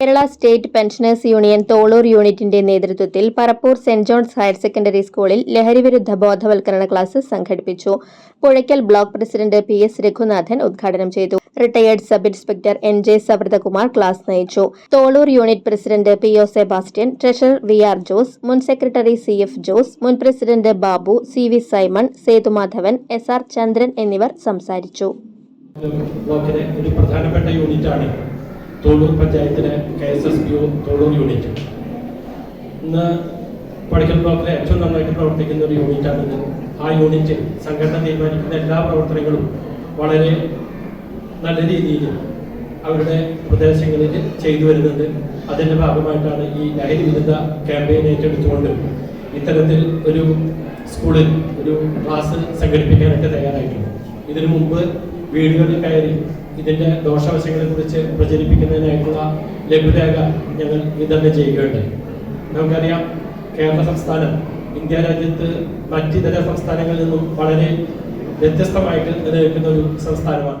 Kerala state pensioners union Tholur യൂണിറ്റിന്റെ നേതൃത്വത്തിൽ Parappur saint John's higher secondary സ്കൂളിൽ ലഹരിവിരുദ്ധ ബോധവൽക്കരണ ക്ലാസ് സംഘടിപ്പിച്ചു. Puzhakkal block president P S Raghunathan ഉദ്ഘാടനം ചെയ്തു. Retired sub inspector N J Savruthakumar class നയിച്ചു. Tholur unit president P O Sebastian treasurer V R Jose മുൻ സെക്രട്ടറി സി എഫ് ജോസ് മുൻ president Babu C V Simon Sethumadhavan S R Chandran എന്നിവർ സംസാരിച്ചു. ഒരു പ്രധാനപ്പെട്ട തോളൂർ പഞ്ചായത്തിലെ K S S O Tholur unit. ഇന്ന് പടിക്കൽ ബ്ലോക്കിലെ ഏറ്റവും നന്നായിട്ട് പ്രവർത്തിക്കുന്ന ഒരു യൂണിറ്റാണ് ഇത്. ആ യൂണിറ്റ് സംഘടന തീരുമാനിക്കുന്ന എല്ലാ പ്രവർത്തനങ്ങളും വളരെ നല്ല രീതിയിൽ അവരുടെ പ്രദേശങ്ങളിൽ ചെയ്തു വരുന്നുണ്ട്. അതിന്റെ ഭാഗമായിട്ടാണ് ഈ ലഹരി വിരുദ്ധ ക്യാമ്പയിൻ ഏറ്റെടുത്തുകൊണ്ട് ഇത്തരത്തിൽ ഒരു സ്കൂളിൽ ഒരു ക്ലാസ് സംഘടിപ്പിക്കാനൊക്കെ തയ്യാറായിട്ടുണ്ട്. ഇതിനു മുമ്പ് വീടുകളിൽ കയറി ഇതിന്റെ ദോഷവശങ്ങളെ കുറിച്ച് പ്രചരിപ്പിക്കുന്നതിനായിട്ടുള്ള ലഘുരേഖ ഞങ്ങൾ വിതരണം ചെയ്യുകയുണ്ടായി. നമുക്കറിയാം കേരള സംസ്ഥാനം ഇന്ത്യ രാജ്യത്ത് മറ്റിതര സംസ്ഥാനങ്ങളിൽ നിന്നും വളരെ വ്യത്യസ്തമായിട്ട് നിലനിൽക്കുന്ന ഒരു സംസ്ഥാനമാണ്.